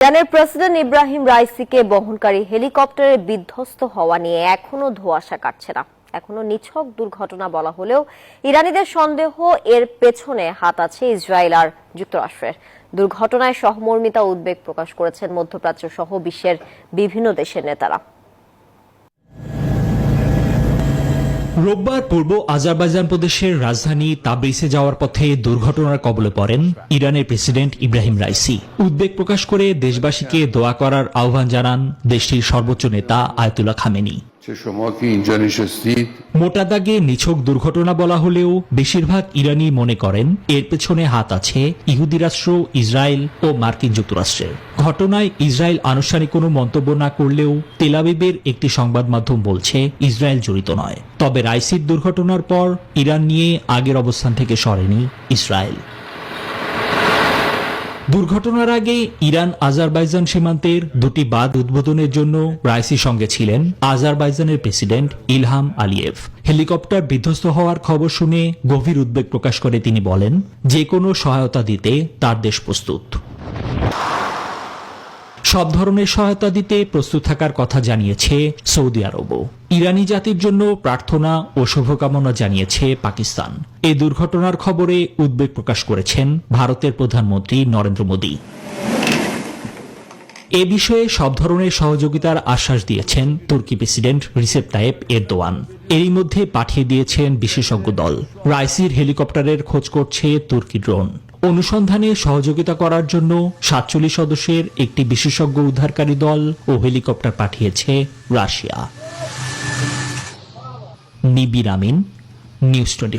ইরানের প্রেসিডেন্ট ইব্রাহিম রাইসিকে বহনকারী হেলিকপ্টারে বিধ্বস্ত হওয়া নিয়ে এখনও ধোঁয়াশা কাটছে না। এখনও নিছক দুর্ঘটনা বলা হলেও ইরানিদের সন্দেহ এর পেছনে হাত আছে ইসরায়েল আর যুক্তরাষ্ট্রের। দুর্ঘটনায় সহমর্মিতা উদ্বেগ প্রকাশ করেছেন মধ্যপ্রাচ্য সহ বিশ্বের বিভিন্ন দেশের নেতারা। রোববার পূর্ব আজারবাইজান প্রদেশের রাজধানী তাবরিসে যাওয়ার পথে দুর্ঘটনার কবলে পড়েন ইরানের প্রেসিডেন্ট ইব্রাহিম রাইসি। উদ্বেগ প্রকাশ করে দেশবাসীকে দোয়া করার আহ্বান জানান দেশটির সর্বোচ্চ নেতা আয়তুল্লাহ খামেনি। মোটা দাগে নিছক দুর্ঘটনা বলা হলেও বেশিরভাগ ইরানি মনে করেন এর পেছনে হাত আছে ইহুদি রাষ্ট্র, ইসরায়েল ও মার্কিন যুক্তরাষ্ট্রের। ঘটনায় ইসরায়েল আনুষ্ঠানিক কোনো মন্তব্য না করলেও তেলাবিবের একটি সংবাদ মাধ্যম বলছে, ইসরায়েল জড়িত নয়। তবে রাইসির দুর্ঘটনার পর ইরান নিয়ে আগের অবস্থান থেকে সরেনি ইসরায়েল। দুর্ঘটনার আগে ইরান আজারবাইজান সীমান্তের দুটি বাদ উদ্বোধনের জন্য রাইসির সঙ্গে ছিলেন আজারবাইজানের প্রেসিডেন্ট ইলহাম আলিয়েভ। হেলিকপ্টার বিধ্বস্ত হওয়ার খবর শুনে গভীর উদ্বেগ প্রকাশ করে তিনি বলেন, যে কোনো সহায়তা দিতে তার দেশ প্রস্তুত। সব ধরনের সহায়তা দিতে প্রস্তুত থাকার কথা জানিয়েছে সৌদি আরবও। ইরানি জাতির জন্য প্রার্থনা ও শুভকামনা জানিয়েছে পাকিস্তান। এই দুর্ঘটনার খবরে উদ্বেগ প্রকাশ করেছেন ভারতের প্রধানমন্ত্রী নরেন্দ্র মোদী। এ বিষয়ে সব ধরনের সহযোগিতার আশ্বাস দিয়েছেন তুর্কি প্রেসিডেন্ট রিসেপ তায়েব এরদোয়ান। এরই মধ্যে পাঠিয়ে দিয়েছেন বিশেষজ্ঞ দল। রাইসির হেলিকপ্টারের খোঁজ করছে তুর্কি ড্রোন। অনুসন্ধানে সহযোগিতা করার জন্য সাতচল্লিশ সদস্যের একটি বিশেষজ্ঞ উদ্ধারকারী দল ও হেলিকপ্টার পাঠিয়েছে Russia. Nibir Amin, news twenty